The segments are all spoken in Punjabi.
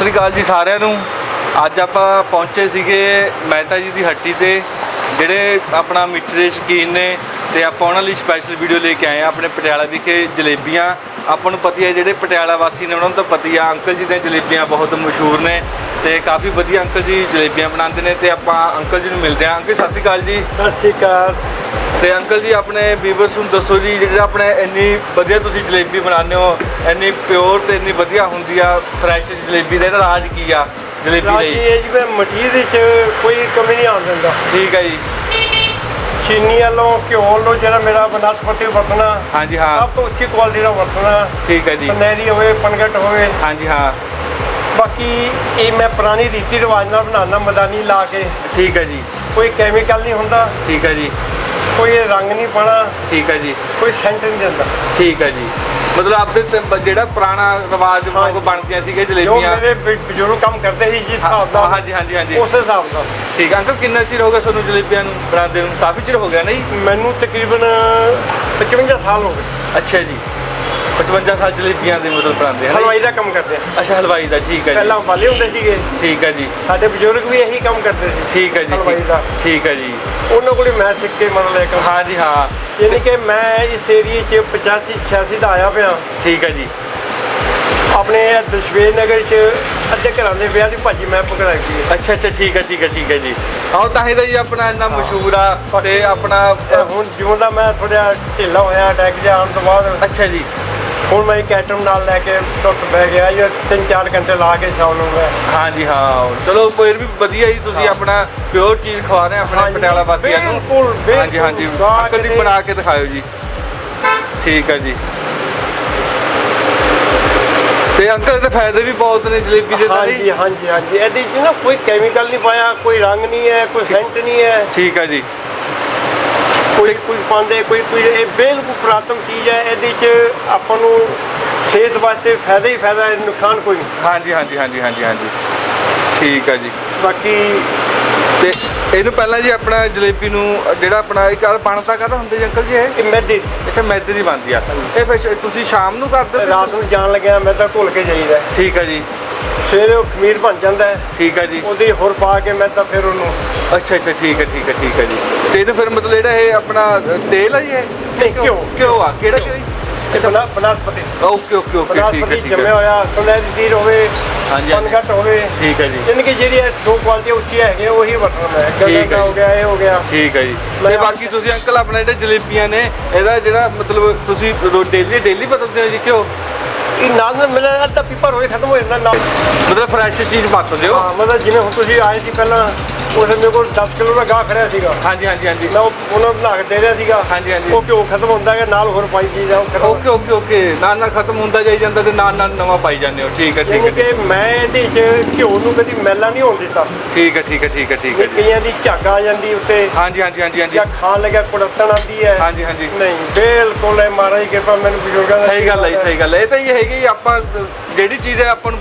ਸ੍ਰੀ ਅਕਾਲ ਜੀ ਸਾਰਿਆਂ ਨੂੰ। ਅੱਜ ਆਪਾਂ ਪਹੁੰਚੇ ਸੀਗੇ ਮਹਿਤਾ ਜੀ ਦੀ ਹੱਟੀ ਤੇ, ਜਿਹੜੇ ਆਪਣਾ ਮਿੱਠੇ ਦੇ ਸ਼ੌਕੀਨ ਨੇ ਤੇ ਆਪਾਂ ਉਹਨਾਂ ਲਈ ਸਪੈਸ਼ਲ ਵੀਡੀਓ ਲੈ ਕੇ ਆਏ ਆ ਆਪਣੇ ਪਟਿਆਲਾ ਵਿਖੇ ਜਲੇਬੀਆਂ। ਆਪਾਂ ਨੂੰ ਪਤਾ ਹੈ ਜਿਹੜੇ ਪਟਿਆਲਾ ਵਾਸੀ ਨੇ, ਉਹਨਾਂ ਨੂੰ ਤਾਂ ਪਤਾ ਹੀ ਆ, ਅੰਕਲ ਜੀ ਦੀਆਂ ਜਲੇਬੀਆਂ ਬਹੁਤ ਮਸ਼ਹੂਰ ਨੇ। ਤੇ ਕਾਫੀ ਵਧੀਆ ਅੰਕਲ ਜੀ ਜਲੇਬੀਆਂ ਬਣਾਉਂਦੇ ਨੇ ਤੇ ਆਪਾਂ ਅੰਕਲ ਜੀ ਨੂੰ ਮਿਲਦੇ ਹਾਂ। ਅੰਕਲ ਸਤਿ ਸ੍ਰੀ ਅਕਾਲ ਜੀ। ਸਤਿ ਸ਼੍ਰੀ ਅਕਾਲ। ਤੇ ਅੰਕਲ ਜੀ ਆਪਣੇ ਵੀਵਰਸ ਨੂੰ ਦੱਸੋ ਜੀ ਜਿਹੜਾ ਆਪਣੇ ਇੰਨੀ ਵਧੀਆ ਤੁਸੀਂ ਜਲੇਬੀ ਬਣਾਉਂਦੇ ਹੋ ਇੰਨੀ ਪਿਓਰ ਤੇ ਇੰਨੀ ਵਧੀਆ ਹੁੰਦੀ ਆ ਫਰੈਸ਼ ਜਲੇਬੀ ਦਾ ਇਹਦਾ ਰਾਜ ਕੀ ਆ ਜਲੇਬੀ ਰਾਜੀ ਲਈ? ਇਹ ਜਿਵੇਂ ਮਟੀਰ ਵਿੱਚ ਕੋਈ ਕਮੀ ਨਹੀਂ ਆਉਣ ਦਿੰਦਾ। ਠੀਕ ਹੈ ਜੀ। ਚੀਨੀ ਵਾਲੋਂ ਘਿਓ ਵੱਲੋਂ ਜਿਹੜਾ ਮੇਰਾ ਬਨਸਪਤੀ ਵਰਤਣਾ ਹਾਂਜੀ ਹਾਂ। ਸਭ ਤੋਂ ਉੱਚੀ ਕੁਆਲਿਟੀ ਦਾ ਵਰਤਣਾ। ਠੀਕ ਹੈ ਜੀ। ਸੁਨਹਿਰੀ ਹੋਵੇ ਪਨਗਟ ਹੋਵੇ। ਹਾਂਜੀ ਹਾਂ। ਬਾਕੀ ਇਹ ਮੈਂ ਪੁਰਾਣੀ ਰੀਤੀ ਰਿਵਾਜ ਨਾਲ ਬਣਾਉਣਾ ਮਦਾਨੀ ਲਾ ਕੇ। ਠੀਕ ਹੈ ਜੀ। ਕੋਈ ਕੈਮੀਕਲ ਨਹੀਂ ਹੁੰਦਾ। ਠੀਕ ਹੈ ਜੀ। ਕੋਈ ਰੰਗ ਨਹੀਂ ਪਾਣਾ ਠੀਕ ਹੈ ਜੀ। ਕੋਈ ਸੈਂਟ ਨਹੀਂ ਦਿੰਦਾ। ਠੀਕ ਹੈ ਜੀ। ਮਤਲਬ ਆਪਦੇ ਤੇ ਜਿਹੜਾ ਪੁਰਾਣਾ ਰਿਵਾਜ ਵਾਂਗੂ। ਬਣਦੀਆਂ ਸੀਗੇ ਜੋ ਜਲੇਬੀਆਂ ਮੇਰੇ ਬ- ਬਜ਼ੁਰਗ ਕੰਮ ਕਰਦੇ ਸੀ ਜਿਸ ਹਿਸਾਬ ਨਾਲ ਹਾਂਜੀ ਹਾਂਜੀ ਹਾਂਜੀ। ਉਸ ਹਿਸਾਬ ਨਾਲ। ਠੀਕ ਹੈ। ਅੰਕਲ ਕਿੰਨਾ ਚਿਰ ਹੋ ਗਿਆ ਤੁਹਾਨੂੰ ਜਲੇਬੀਆਂ ਨੂੰ ਬਣਾਉਂਦੇ ਨੂੰ? ਕਾਫੀ ਚਿਰ ਹੋ ਗਿਆ ਨਹੀਂ? ਮੈਨੂੰ ਤਕਰੀਬਨ 55 ਸਾਲ ਹੋ ਗਏ। ਅੱਛਾ ਜੀ। 55 ਸਾਲ ਜਲੇਬੀਆਂ ਦੇ ਮਤਲਬ ਬਣਾਉਂਦੇ ਹਨ ਹਲਵਾਈ ਦਾ ਕੰਮ ਕਰਦੇ ਆ। ਅੱਛਾ ਹਲਵਾਈ ਦਾ ਠੀਕ ਹੈ ਜੀ। ਪਹਿਲਾਂ ਵਾਲੇ ਹੁੰਦੇ ਸੀਗੇ। ਠੀਕ ਹੈ ਜੀ। ਸਾਡੇ ਬਜ਼ੁਰਗ ਵੀ ਇਹੀ ਕੰਮ ਕਰਦੇ ਸੀ। ਠੀਕ ਹੈ ਜੀ ਹਲਵਾਈ ਠੀਕ- ਦਾ। ਠੀਕ ਹੈ ਜੀ। ਉਹਨਾਂ ਕੋਲ ਮੈਂ ਸਿੱਖ ਕੇ ਮਨ ਲੈ ਕੇ ਹਾਂ ਜੀ ਹਾਂ। ਯਾਨੀ ਕਿ ਮੈਂ ਇਸ ਏਰੀਏ 'ਚ 85 86 ਦਾ ਆਇਆ ਪਿਆ। ਠੀਕ ਹੈ ਜੀ। ਆਪਣੇ ਦਸ਼ਵੇਰ ਨਗਰ 'ਚ ਅੱਧੇ ਘਰਾਂ ਦੇ ਵਿਆਹ ਦੀ ਭਾਜੀ ਮੈਂ ਪਕੜਾਈ ਸੀ। ਅੱਛਾ ਅੱਛਾ ਠੀਕ ਹੈ ਠੀਕ ਹੈ ਠੀਕ ਹੈ ਜੀ। ਆਹ ਤਾਂ ਹੀ ਤਾਂ ਜੀ ਆਪਣਾ ਇੰਨਾ ਮਸ਼ਹੂਰ ਆ ਤੇ ਆਪਣਾ ਤੇ ਹੁਣ ਜਿਉਂ ਦਾ ਮੈਂ ਥੋੜ੍ਹਾ ਢਿੱਲਾ ਹੋਇਆ ਅਟੈਕ ਜਿਹਾ ਆਉਣ ਤੋਂ ਬਾਅਦ। ਅੱਛਾ ਜੀ। ਹੁਣ ਮੈਂ ਇੱਕ ਐਟਮ ਨਾਲ ਲੈ ਕੇ ਟੁੱਟ ਬਹਿ ਗਿਆ ਤਿੰਨ ਚਾਰ ਘੰਟੇ ਲਾ ਕੇ ਸ਼ਾਮ ਨੂੰ ਮੈਂ। ਹਾਂ ਜੀ ਹਾਂ ਚਲੋ ਕੋਈ ਵੀ ਵਧੀਆ ਜੀ ਤੁਸੀਂ ਆਪਣਾ ਪਿਓਰ ਚੀਜ਼ ਖਵਾ ਰਹੇ ਆਪਣੇ ਹਾਂਜੀ, ਪਟਿਆਲਾ ਵਾਸੀਆਂ ਨੂੰ। ਬਿਲਕੁਲ। ਹਾਂਜੀ ਹਾਂਜੀ ਅੰਕਲ ਜੀ ਬਣਾ ਕੇ ਦਿਖਾਇਓ ਜੀ। ਠੀਕ ਹੈ ਜੀ। ਤੇ ਅੰਕਲ ਦੇ ਫਾਇਦੇ ਵੀ ਬਹੁਤ ਨੇ ਜਲੇਬੀ ਦੇ ਤਾਂ ਹਾਂਜੀ ਜੀ। ਹਾਂਜੀ ਹਾਂਜੀ ਇਹਦੇ 'ਚ ਨਾ ਕੋਈ ਕੈਮੀਕਲ ਨਹੀਂ ਪਾਇਆ ਕੋਈ ਰੰਗ ਨਹੀਂ ਹੈ ਕੋਈ ਸੈਂਟ ਨਹੀਂ ਹੈ। ਠੀਕ ਹੈ ਜੀ। ਕੋਈ ਕੁਝ ਪਾਉਂਦੇ ਕੋਈ ਕੁਝ ਇਹ ਬਿਲਕੁਲ ਪੁਰਾਤਨ ਚੀਜ਼ ਹੈ ਇਹਦੇ 'ਚ ਆਪਾਂ ਨੂੰ ਸਿਹਤ ਵਾਸਤੇ ਫਾਇਦਾ ਹੀ ਫਾਇਦਾ ਹੈ ਨੁਕਸਾਨ ਕੋਈ ਨਹੀਂ। ਹਾਂਜੀ ਹਾਂਜੀ ਹਾਂਜੀ ਹਾਂਜੀ ਹਾਂਜੀ। ਠੀਕ ਹੈ ਜੀ। ਬਾਕੀ ਤੇ ਇਹਨੂੰ ਪਹਿਲਾਂ ਜੀ ਆਪਣਾ ਜਲੇਬੀ ਨੂੰ ਜਿਹੜਾ ਆਪਣਾ ਇੱਕ ਆਹ ਬਣਦਾ ਕਾਹਦਾ ਹੁੰਦੇ ਜੀ ਅੰਕਲ ਜੀ ਇਹ? ਇਹ ਮੈਦੇ ਅੱਛਾ ਮੈਦੇ ਦੀ ਬਣਦੀ ਆ। ਇਹ ਫਿਰ ਤੁਸੀਂ ਸ਼ਾਮ ਨੂੰ ਕਰਦੇ ਹੋ? ਰਾਤ ਨੂੰ ਜਾਣ ਲੱਗਿਆ ਮੈਂ ਤਾਂ ਘੁਲ ਕੇ ਜਾਈਦਾ। ਠੀਕ ਹੈ ਜੀ। ਸਵੇਰੇ ਉਹ ਖਮੀਰ ਬਣ ਜਾਂਦਾ ਹੈ। ਠੀਕ ਹੈ ਜੀ। ਉਹਦੀ ਹੋਰ ਪਾ ਕੇ ਮੈਂ ਤਾਂ ਫਿਰ ਉਹਨੂੰ ਅੱਛਾ ਅੱਛਾ ਠੀਕ ਹੈ ਠੀਕ ਹੈ ਠੀਕ ਹੈ ਜੀ। ਤੇ ਇਹਨੂੰ ਫਿਰ ਮਤਲਬ ਜਿਹੜਾ ਇਹ ਆਪਣਾ ਤੇਲ ਜੀ ਇਹ? ਨਹੀਂ, ਘਿਓ। ਘਿਓ ਆ ਕਿਹੜਾ ਜੀ? ਇਹ ਬਣਾ ਬਨਾਸਪਤੀ ਓਕੇ ਓਕੇ ਓਕੇ ਠੀਕ ਹੈ ਬਨਾਸਪਤੀ ਠੀਕ ਜੰਮਿਆ ਹੈ ਹੋਇਆ ਸੁਨਹਿਰੀ ਤੀਰ ਹੋਵੇ ਹਾਂਜੀ, ਹਾਂਜੀ। ਪਨਘਟ ਹੋਵੇ। ਠੀਕ ਹੈ ਜੀ। ਯਾਨੀ ਕਿ ਜਿਹੜੀ ਇਹ ਦੋ ਕੁਆਲਿਟੀ ਉੱਚੀਆਂ ਹੈਗੀਆਂ ਉਹੀ ਵਰਤਣਾ ਮੈਂ। ਠੀਕ ਗੰਨਾ ਹੈ ਦਾ ਹੋ ਜੀ। ਗਿਆ ਇਹ ਹੋ ਗਿਆ। ਠੀਕ ਹੈ ਜੀ। ਮੈਂ ਤੇ ਬਾਕੀ ਤੁਸੀਂ ਅੰਕਲ ਆਪਣੇ ਜਿਹੜੇ ਜਲੇਬੀਆਂ ਨੇ ਇਹਦਾ ਜਿਹੜਾ ਮਤਲਬ ਤੁਸੀਂ ਡੇਲੀ ਡੇਲੀ ਬਦਲਦੇ ਹੋ ਜੀ ਘਿਓ? ਇਹ ਨਾਲ ਨਾਲ ਮੇਰਾ ਅੱਧਾ ਪੀਪਰ ਹੋਏ ਖਤਮ ਹੋ ਜਾਂਦਾ ਨਾਲ। ਮਤਲਬ ਫਰੈਸ਼ ਚੀਜ਼ ਵਰਤਦੇ ਹੋ? ਹਾਂ ਮਤਲਬ ਜਿਵੇਂ ਹੁਣ ਤੁਸੀਂ ਆਏ ਸੀ ਪਹਿਲਾਂ ਉਸ ਮੇਰੇ ਕੋਲ 10 ਕਿਲੋ ਦਾ ਗਾਹ ਖੜਿਆ ਸੀਗਾ। ਹਾਂਜੀ ਹਾਂਜੀ ਹਾਂਜੀ। ਮੈਂ ਉਹ ਉਹਨਾਂ ਨੂੰ ਬਣਾ ਕੇ ਦੇ ਰਿਹਾ ਸੀਗਾ। ਹਾਂਜੀ, ਹਾਂਜੀ। ਉਹ ਘਿਓ ਖਤਮ ਹੁੰਦਾ ਹੈ ਨਾਲ ਹੋਰ ਪਾਈ ਚੀਜ਼ ਆ ਉਹ ਖਤਮ ਓਕੇ ਓਕੇ ਓਕੇ। ਨਾਲ ਨਾਲ ਖਤਮ ਹੁੰਦਾ ਜਾਈ ਜਾਂਦਾ ਤੇ ਨਾਲ ਨਾਲ ਨਵਾਂ ਪਾਈ ਜਾਂਦੇ ਹੋ। ਠੀਕ ਹੈ ਠੀਕ ਯਾਨੀ ਹੈ। ਕਿ ਮੈਂ ਇਹਦੇ 'ਚ ਘਿਓ ਨੂੰ ਕਦੀ ਮੈਲਾ ਨਹੀਂ ਹੋਣ ਦਿੱਤਾ। ਠੀਕ ਹੈ ਠੀਕ ਹੈ ਠੀਕ ਹੈ ਠੀਕ ਹੈ। ਕਈਆਂ ਦੀ ਝੱਗ ਆ ਜਾਂਦੀ ਉੱਤੇ। ਹਾਂਜੀ ਹਾਂਜੀ ਹਾਂਜੀ ਹਾਂਜੀ। ਜਾਂ ਖਾਣ ਲੱਗਿਆ ਕੁੜਤਣ ਆਉਂਦੀ ਹੈ। ਹਾਂਜੀ ਹਾਂਜੀ। ਨਹੀਂ ਬਿਲਕੁਲ ਇਹ ਮਹਾਰਾਜ ਦੀ ਕਿਰਪਾ ਮੈਨੂੰ ਬਜ਼ੁਰਗਾਂ ਦਾ ਸਹੀ ਗੱਲ ਹੈ ਜੀ, ਸਹੀ ਗੱਲ ਹੈ। ਇਹ ਤਾਂ ਇਹ ਹੈਗੀ ਆਪਾਂ ਜਿਹੜੀ ਚੀਜ਼ ਹੈ ਆਪਾਂ ਨੂੰ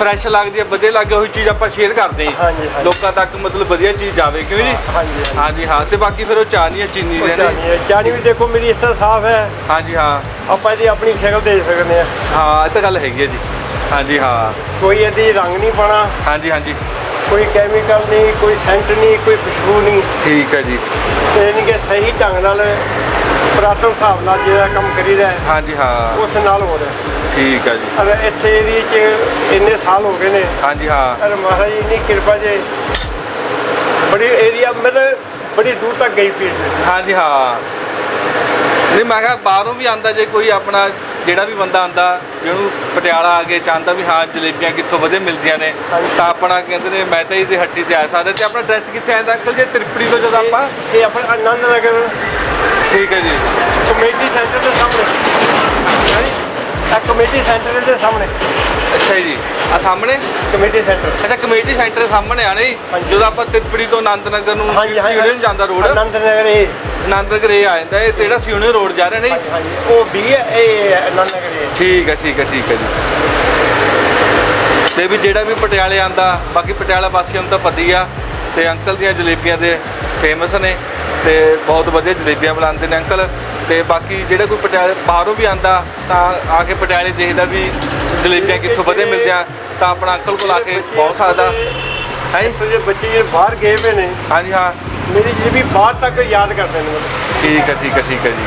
ਫਰੈਸ਼ ਲੱਗਦੀ ਹੈ ਵਧੀਆ ਲੱਗਦੀ ਹੈ ਉਹੀ ਚੀਜ਼ ਆਪਾਂ ਸ਼ੇਅਰ ਕਰਦੇ ਹਾਂ। ਹਾਂਜੀ, ਹਾਂਜੀ। ਲੋਕਾਂ ਤੱਕ ਮਤਲਬ ਵਧੀਆ ਚੀਜ਼ ਜਾਵੇ ਕਿਉਂ ਜੀ? ਹਾਂਜੀ ਹਾਂਜੀ। ਹਾਂਜੀ ਹਾਂ ਤੇ ਬਾਕੀ ਫਿਰ ਉਹ ਚਾਹ ਨਹੀਂ ਹੈ ਚੀਨੀ ਦੇ ਨੇ ਹੈ। ਵੀ ਦੇਖੋ ਮੇਰੀ ਇਸ ਤਰ੍ਹਾਂ ਸਾਫ਼ ਹੈ। ਹਾਂਜੀ ਹਾਂ। ਆਪਾਂ ਇਹਦੀ ਆਪਣੀ ਸ਼ਕਲ ਦੇ ਸਕਦੇ ਹਾਂ। ਹਾਂ ਇਹ ਤਾਂ ਗੱਲ ਹੈਗੀ ਹੈ ਜੀ। ਹਾਂਜੀ ਹਾਂ। ਕੋਈ ਇਹਦੀ ਰੰਗ ਨਹੀਂ ਪਾਣਾ ਹਾਂਜੀ ਹਾਂਜੀ। ਕੋਈ ਕੈਮੀਕਲ ਨਹੀਂ ਕੋਈ ਸੈਂਟ ਨਹੀਂ ਕੋਈ ਖੁਸ਼ਬੂ ਨਹੀਂ ਠੀਕ ਹੈ ਜੀ। ਤੇ ਯਾਨੀ ਕਿ ਸਹੀ ਢੰਗ ਨਾਲ ਪੁਰਾਤਨ ਹਿਸਾਬ ਨਾਲ ਜਿਹੜਾ ਕੰਮ ਕਰੀਦਾ ਹੈ, ਹਾਂਜੀ ਹਾਂ। ਉਸ ਨਾਲ ਹੋ ਰਿਹਾ ਠੀਕ ਹੈ ਜੀ। ਅਗਰ ਇੱਥੇ ਏਰੀਏ 'ਚ ਇੰਨੇ ਸਾਲ ਹੋ ਗਏ ਨੇ ਹਾਂਜੀ ਹਾਂ। ਅਰੇ ਮਹਾਰਾਜ ਜੀ ਦੀ ਕਿਰਪਾ ਜੇ ਬੜੀ ਏਰੀਆ ਮਤਲਬ ਬੜੀ ਦੂਰ ਤੱਕ ਗਈ ਹੈ। ਹਾਂਜੀ ਹਾਂ। ਨਹੀਂ ਮੈਂ ਕਿਹਾ ਬਾਹਰੋਂ ਵੀ ਆਂਦਾ ਜੇ ਕੋਈ ਆਪਣਾ ਜਿਹੜਾ ਵੀ ਬੰਦਾ ਆਂਦਾ ਜਿਹਨੂੰ ਪਟਿਆਲਾ ਆ ਕੇ ਚਾਹੁੰਦਾ ਵੀ ਹਾਂ ਜਲੇਬੀਆਂ ਕਿੱਥੋਂ ਵਧੀਆ ਮਿਲਦੀਆਂ ਨੇ ਹਾਂਜੀ। ਤਾਂ ਆਪਣਾ ਕਹਿੰਦੇ ਨੇ ਮੈਂ ਤਾਂ ਇਹਦੀ ਹੱਟੀ ਤੇ ਆ ਸਕਦਾ। ਤੇ ਆਪਣਾ ਐਡਰੈਸ ਕਿੱਥੇ ਆਂਦਾ ਅੰਕਲ ਜੇ? ਤ੍ਰਿਪੜੀ ਤੋਂ ਜਦੋਂ ਆਪਾਂ ਇਹ ਆਪਣਾ ਆਨੰਦ ਨਗਰ ਠੀਕ ਹੈ ਜੀ। ਕਮੇਟੀ ਸੈਂਟਰ ਦੇ ਸਾਹਮਣੇ। ਹਾਂਜੀ ਇਹ ਕਮੇਟੀ ਸੈਂਟਰ ਦੇ ਸਾਹਮਣੇ। ਅੱਛਾ ਜੀ। ਆ ਸਾਹਮਣੇ? Committee centre. ਅੱਛਾ ਕਮੇਟੀ ਸੈਂਟਰ ਦੇ ਸਾਹਮਣੇ ਆ ਨਹੀਂ ਹਾਂਜੀ। ਜਦੋਂ ਆਪਾਂ ਤ੍ਰਿਪੜੀ ਤੋਂ ਆਨੰਦ ਨਗਰ ਨੂੰ ਹਾਂਜੀ ਹਾਂਜੀ ਸਿਉਣੇ ਨੂੰ ਜਾਂਦਾ ਰੋਡ। ਆਨੰਦ ਨਗਰ ਇਹ ਆਨੰਦ ਨਗਰ ਇਹ ਆ ਜਾਂਦਾ ਇਹ ਤੇ ਜਿਹੜਾ ਸਿਉਣੇ ਰੋਡ ਜਾ ਰਿਹਾ ਨਹੀਂ ਹਾਂਜੀ ਉਹ ਵੀ ਹੈ ਇਹ ਆਨੰਦ ਨਗਰ ਇਹ ਠੀਕ ਹੈ ਠੀਕ ਹੈ ਠੀਕ ਹੈ ਜੀ। ਤੇ ਵੀ ਜਿਹੜਾ ਵੀ ਪਟਿਆਲੇ ਆਂਦਾ ਬਾਕੀ ਪਟਿਆਲਾ ਵਾਸੀਆਂ ਨੂੰ ਤਾਂ ਪਤਾ ਹੀ ਆ ਤੇ ਅੰਕਲ ਦੀਆਂ ਜਲੇਬੀਆਂ ਦੇ ਫੇਮਸ ਨੇ। ਤੇ ਬਹੁਤ ਵਧੀਆ ਜਲੇਬੀਆਂ ਬਣਾਉਂਦੇ ਨੇ ਅੰਕਲ। ਤੇ ਬਾਕੀ ਜਿਹੜਾ ਕੋਈ ਪਟਿਆਲੇ ਬਾਹਰੋਂ ਵੀ ਆਂਦਾ ਤਾਂ ਆ ਕੇ ਪਟਿਆਲੇ ਦੇਖਦਾ ਵੀ ਜਲੇਬੀਆਂ ਕਿੱਥੋਂ ਵਧੀਆ ਮਿਲਦੀਆਂ ਤਾਂ ਆਪਣਾ ਅੰਕਲ ਕੋਲ ਆ ਕੇ ਪਹੁੰਚ ਸਕਦਾ ਹੈ? ਜਿਹੜੇ ਬੱਚੇ ਜਿਹੜੇ ਬਾਹਰ ਗਏ ਹੋਏ ਨੇ ਹਾਂਜੀ ਹਾਂ। ਮੇਰੀ ਜਲੇਬੀ ਬਾਹਰ ਤੱਕ ਯਾਦ ਕਰਦੇ ਨੇ ਠੀਕ ਹੈ ਠੀਕ ਹੈ ਠੀਕ ਹੈ ਜੀ।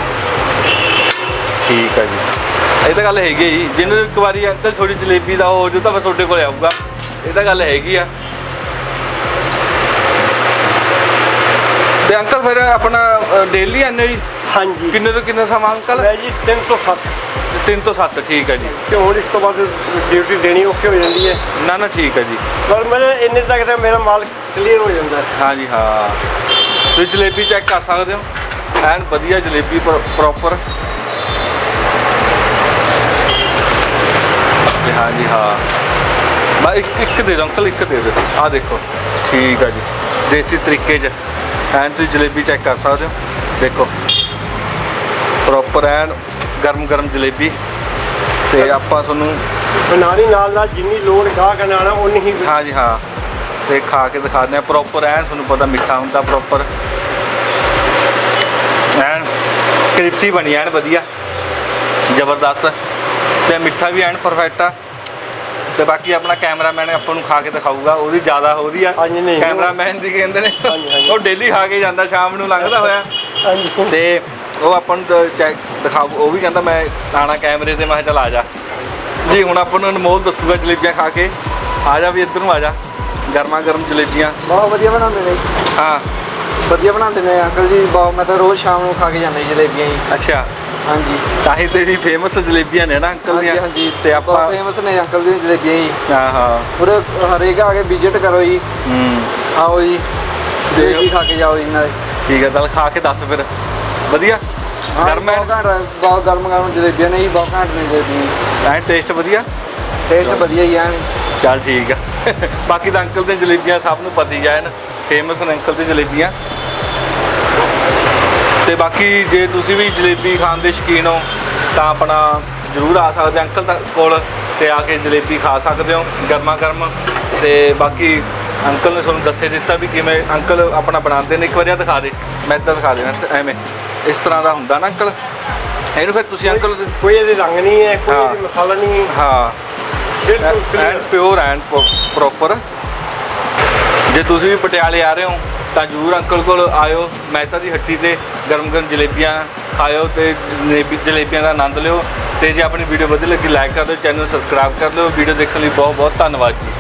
ਠੀਕ ਹੈ ਜੀ। ਇਹ ਤਾਂ ਗੱਲ ਹੈਗੀ ਜੀ। ਜਿਹਨੂੰ ਇੱਕ ਵਾਰੀ ਅੰਕਲ ਥੋੜੀ ਜਲੇਬੀ ਦਾ ਹੋ ਜੂ ਤਾਂ ਫਿਰ ਤੁਹਾਡੇ ਕੋਲ ਆਊਗਾ। ਇਹ ਤਾਂ ਗੱਲ ਹੈਗੀ ਆ। ਤੇ ਅੰਕਲ ਫਿਰ ਆਪਣਾ ਡੇਲੀ ਆਨੇ ਜੀ? ਹਾਂਜੀ। ਕਿੰਨੇ ਤੋਂ ਕਿੰਨਾ ਸਮਾਂ ਅੰਕਲ? ਮੈਂ ਜੀ 3 ਤੋਂ 7 3 ਤੋਂ 7 ਠੀਕ ਹੈ ਜੀ। ਕਿ ਹੁਣ ਇਸ ਤੋਂ ਬਾਅਦ ਡਿਊਟੀ ਦੇਣੀ ਔਖੀ ਹੋ ਜਾਂਦੀ ਹੈ। ਨਾ ਨਾ ਠੀਕ ਹੈ ਜੀ। ਪਰ ਮੈਂ ਇੰਨੇ ਤੱਕ ਤਾਂ ਮੇਰਾ ਮਾਲ ਕਲੀਅਰ ਹੋ ਜਾਂਦਾ ਹੈ। ਹਾਂਜੀ ਹਾਂ। ਤੁਸੀਂ ਜਲੇਬੀ ਚੈੱਕ ਕਰ ਸਕਦੇ ਹੋ। ਐਨ ਵਧੀਆ ਜਲੇਬੀ ਪ੍ਰੋਪਰ ਤੇ ਹਾਂਜੀ ਹਾਂ। ਬਾ ਇੱਕ ਇੱਕ ਦੇ ਦਿਓ ਅੰਕਲ ਇੱਕ ਦੇ ਦਿਓ। ਆ ਦੇਖੋ। ਠੀਕ ਆ ਜੀ। ਦੇਸੀ ਤਰੀਕੇ 'ਚ। ਐਨ ਤੁਸੀਂ ਜਲੇਬੀ ਚੈੱਕ ਕਰ ਸਕਦੇ ਹੋ। ਦੇਖੋ। ਪ੍ਰੋਪਰ ਐਨ ਗਰਮ ਗਰਮ ਜਲੇਬੀ। ਤੇ ਆਪਾਂ ਤੁਹਾਨੂੰ ਬਣਾਣੀ ਨਾਲ ਨਾਲ ਜਿੰਨੀ ਲੋੜ ਗਾਹ ਕਨਾਣਾ ਉਨੀ ਹੀ ਹਾਂਜੀ ਹਾਂ। ਤੇ ਖਾ ਕੇ ਦਿਖਾਉਂਦੇ ਆ ਪ੍ਰੋਪਰ ਐਨ ਤੁਹਾਨੂੰ ਪਤਾ ਮਿੱਠਾ ਹੁੰਦਾ ਪ੍ਰੋਪਰ ਐਨ ਕ੍ਰਿਸਪੀ ਬਣੀ ਐਨ ਵਧੀਆ। ਜ਼ਬਰਦਸਤ। ਤੇ ਮਿੱਠਾ ਵੀ ਐਨ ਪਰਫੈਕਟ ਆ। ਤੇ ਬਾਕੀ ਆਪਣਾ ਕੈਮਰਾਮੈਨ ਆਪਾਂ ਨੂੰ ਖਾ ਕੇ ਦਿਖਾਊਗਾ ਉਹਦੀ ਜ਼ਿਆਦਾ ਹੋ ਰਹੀ ਆ। ਹਾਂਜੀ, ਨਹੀਂ, ਉਹ- ਕੈਮਰਾਮੈਨ ਦੀ ਕਹਿੰਦੇ ਨੇ ਹਾਂਜੀ, ਹਾਂਜੀ। ਉਹ ਡੇਲੀ ਖਾ ਕੇ ਜਾਂਦਾ ਸ਼ਾਮ ਨੂੰ ਲੰਘਦਾ ਹੋਇਆ। ਹਾਂਜੀ। ਤੇ ਉਹ ਆਪਾਂ ਨੂੰ ਚੈੱਕ ਦਿਖਾਉ ਉਹ ਵੀ ਕਹਿੰਦਾ ਮੈਂ ਆਣਾ ਕੈਮਰੇ ਤੇ ਮੈਂ ਕਿਹਾ ਚੱਲ ਆ ਜਾ। ਜੀ ਹੁਣ ਆਪਾਂ ਨੂੰ ਅਨਮੋਲ ਦੱਸੂਗਾ ਜਲੇਬੀਆਂ ਖਾ ਕੇ। ਆ ਜਾ ਵੀ ਇੱਧਰ ਨੂੰ ਆ ਜਾ। ਗਰਮਾ ਗਰਮ ਜਲੇਬੀਆਂ। ਬਹੁਤ ਵਧੀਆ ਬਣਾਉਂਦੇ ਨੇ। ਹਾਂ। ਵਧੀਆ ਬਣਾਉਂਦੇ ਨੇ ਅੰਕਲ ਜੀ ਬਹੁਤ ਮੈਂ ਤਾਂ ਰੋਜ਼ ਸ਼ਾਮ ਨੂੰ ਖਾ ਕੇ ਜਾਂਦਾ ਜੀ ਜਲੇਬੀਆਂ ਜੀ। ਅੱਛਾ। ਹਾਂਜੀ। ਤਾਂ ਹੀ ਤੇਰੀ ਫੇਮਸ ਜਲੇਬੀਆਂ ਨੇ ਨਾ ਅੰਕਲ ਦੀਆਂ। ਹਾਂਜੀ। ਤੇ ਆਪਾਂ ਫੇਮਸ ਨੇ ਅੰਕਲ ਦੀਆਂ ਜਲੇਬੀਆਂ ਜੀ। ਹਾਂ ਹਾਂ। ਪੂਰੇ ਹਰੇਕ ਆ ਕੇ ਵਿਜ਼ਿਟ ਕਰੋ ਜੀ। ਹੂੰ। ਆਓ ਜੀ। ਜਲੇਬੀ ਖਾ ਕੇ ਜਾਓ ਜੀ ਨਾਲੇ। ਠੀਕ ਹੈ ਚੱਲ ਖਾ ਕੇ ਦੱਸ ਫਿਰ। ਵਧੀਆ? ਹਾਂ, ਗਰਮ ਆ, ਬਹੁਤ ਗਰਮ ਗਰਮ ਜਲੇਬੀਆਂ ਨੇ ਜੀ ਬਹੁਤ ਘੈਂਟ ਨੇ ਜਲੇਬੀਆਂ। ਐ ਟੇਸਟ ਵਧੀਆ? ਟੇਸਟ ਵਧੀਆ ਹੀ ਐਨ ਚੱਲ ਠੀਕ ਆ। ਬਾਕੀ ਤਾਂ ਅੰਕਲ ਦੀਆਂ ਜਲੇਬੀਆਂ ਸਭ ਨੂੰ ਪਤਾ ਹੀ ਐਨ ਫੇਮਸ ਨੇ? ਅੰਕਲ ਦੀ ਜਲੇਬੀਆਂ। ਤੇ ਬਾਕੀ ਜੇ ਤੁਸੀਂ ਵੀ ਜਲੇਬੀ ਖਾਣ ਦੇ ਸ਼ੌਕੀਨ ਹੋ ਤਾਂ ਆਪਣਾ ਜ਼ਰੂਰ ਆ ਸਕਦੇ ਅੰਕਲ ਤੱਕ ਕੋਲ ਤੇ ਆ ਕੇ ਜਲੇਬੀ ਖਾ ਸਕਦੇ ਹੋ ਗਰਮਾ ਗਰਮ। ਤੇ ਬਾਕੀ ਅੰਕਲ ਨੇ ਤੁਹਾਨੂੰ ਦੱਸੇ ਦਿੱਤਾ ਵੀ ਕਿਵੇਂ ਅੰਕਲ ਆਪਣਾ ਬਣਾਉਂਦੇ ਨੇ ਇੱਕ ਵਾਰੀ ਦਿਖਾ ਦੇ ਮੈਂ ਇੱਦਾਂ ਦਿਖਾ ਦੇਣਾ ਤੇ ਐਵੇਂ ਇਸ ਤਰ੍ਹਾਂ ਦਾ ਹੁੰਦਾ ਨਾ ਅੰਕਲ। ਇਹਨੂੰ ਫਿਰ ਤੁਸੀਂ ਅੰਕਲ ਕੋਈ ਇਹਦੇ ਰੰਗ ਨਹੀਂ ਹੈ ਕੋਈ। ਇਹਦੇ ਮਸਾਲਾ ਨਹੀਂ ਹੈ। ਹਾਂ। ਬਿਲਕੁਲ। ਪਿਓਰ ਐਂਡ ਪ੍ਰੋਪਰ ਜੇ ਤੁਸੀਂ ਵੀ ਪਟਿਆਲੇ ਆ ਰਹੇ ਹੋ ਤਾਂ ਜਰੂਰ ਅੰਕਲ ਕੋਲ ਆਇਓ। ਮਹਿਤਾ ਦੀ ਹੱਟੀ ਤੇ ਗਰਮ ਗਰਮ ਜਲੇਬੀਆਂ ਖਾਇਓ ਤੇ ਜਲੇਬੀ ਜਲੇਬੀਆਂ ਦਾ ਆਨੰਦ ਲਿਓ। ਤੇ ਜੇ ਆਪਣੀ ਵੀਡੀਓ ਵਧੀਆ ਲੱਗੀ ਲਾਈਕ ਕਰ ਦਿਓ ਚੈਨਲ ਨੂੰ ਸਬਸਕ੍ਰਾਈਬ ਕਰ ਲਿਓ ਵੀਡੀਓ ਦੇਖਣ ਲਈ ਬਹੁਤ ਬਹੁਤ ਧੰਨਵਾਦ ਜੀ।